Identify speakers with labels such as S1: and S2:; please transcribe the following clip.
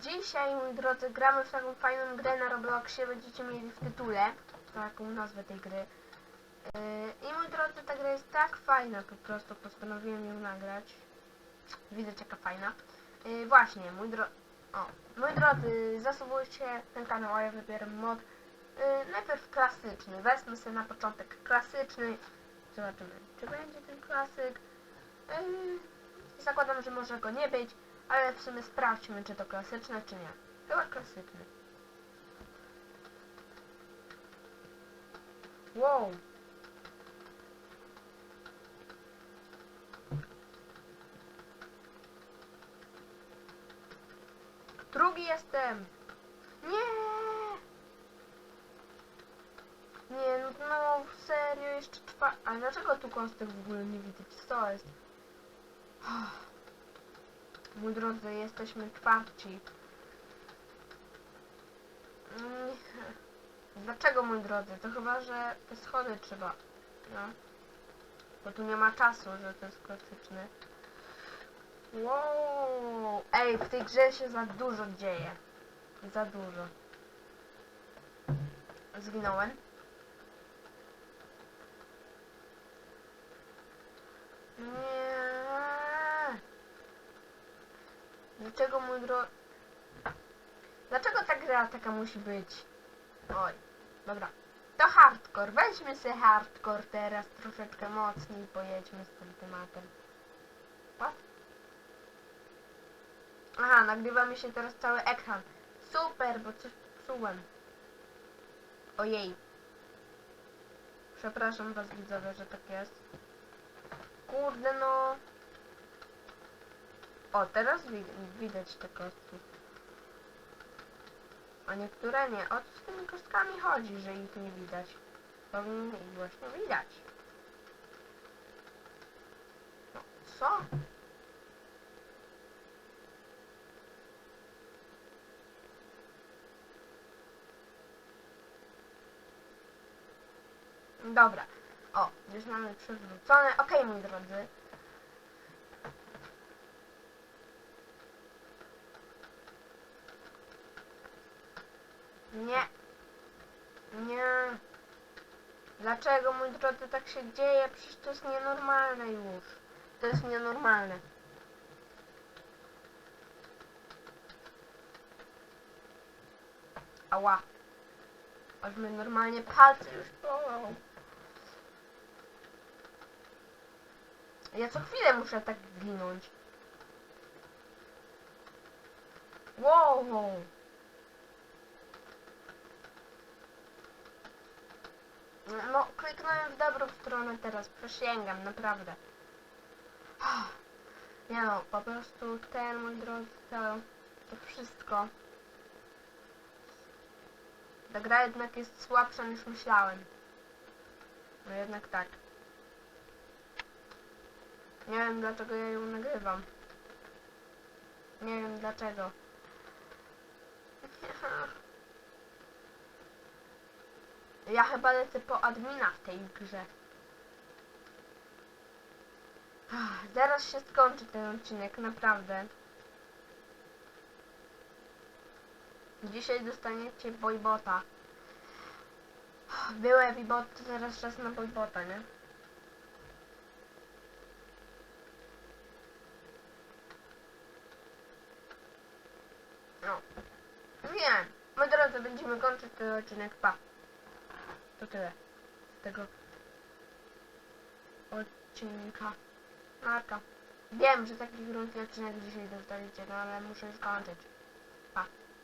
S1: Dzisiaj, moi drodzy, gramy w taką fajną grę na Robloxie, będziecie mieli w tytule taką nazwę tej gry. Yy, I moi drodzy, ta gra jest tak fajna, po prostu postanowiłem ją nagrać. Widać jaka fajna. Yy, właśnie, mój dro... O, moi drodzy, zasubujcie ten kanał, a ja wybieram mod. Yy, najpierw klasyczny, wezmę sobie na początek klasyczny. Zobaczymy, czy będzie ten klasyk. Zakładam, że może go nie być, ale w sumie sprawdźmy, czy to klasyczne, czy nie. Chyba klasyczny. Wow. Drugi jestem. Nie. Nie, no, no serio, jeszcze trwa... A dlaczego tu kostek w ogóle nie widać? Co jest? Mój drodzy, jesteśmy czwarci. Mm, Dlaczego, mój drodzy? To chyba, że te schody trzeba. No. Bo tu nie ma czasu, że to jest klasyczny. Wow! Ej, w tej grze się za dużo dzieje. Za dużo. Zginąłem. Nie. Dlaczego mój dro... Dlaczego ta gra taka musi być? Oj, dobra. To hardcore. Weźmy sobie hardcore teraz troszeczkę mocniej pojedźmy z tym tematem. What? Aha, nagrywa mi się teraz cały ekran. Super, bo coś psułem. Ojej. Przepraszam was widzowie, że tak jest. Kurde no. O, teraz wi widać te kostki. A niektóre nie. O co z tymi kostkami chodzi, że ich nie widać? Powinien ich właśnie widać. No, co? Dobra. O, już mamy przywrócone. Okej, moi drodzy. Nie. Nie. Dlaczego, mój drodzy, tak się dzieje? Przecież to jest nienormalne już. To jest nienormalne. Ała. Aż mnie normalnie palce już bolą. Ja co chwilę muszę tak ginąć. Wow. No, kliknąłem w dobrą stronę teraz, przysięgam, naprawdę. Nie no, po prostu ten, mój drodzy, to, to wszystko. Ta gra jednak jest słabsza niż myślałem. No jednak tak. Nie wiem dlaczego ja ją nagrywam. Nie wiem dlaczego. Ja chyba lecę po admina w tej grze. Ach, Zaraz się skończy ten odcinek, naprawdę. Dzisiaj dostaniecie boybota. Był Evibot, to teraz czas na boybota, nie? No. Wiem. Moi drodzy, będziemy kończyć ten odcinek. Pa. To tyle. Tego odcinka. Marka. Wiem, że taki krótki odcinek dzisiaj dostaliście, no ale muszę już kończyć.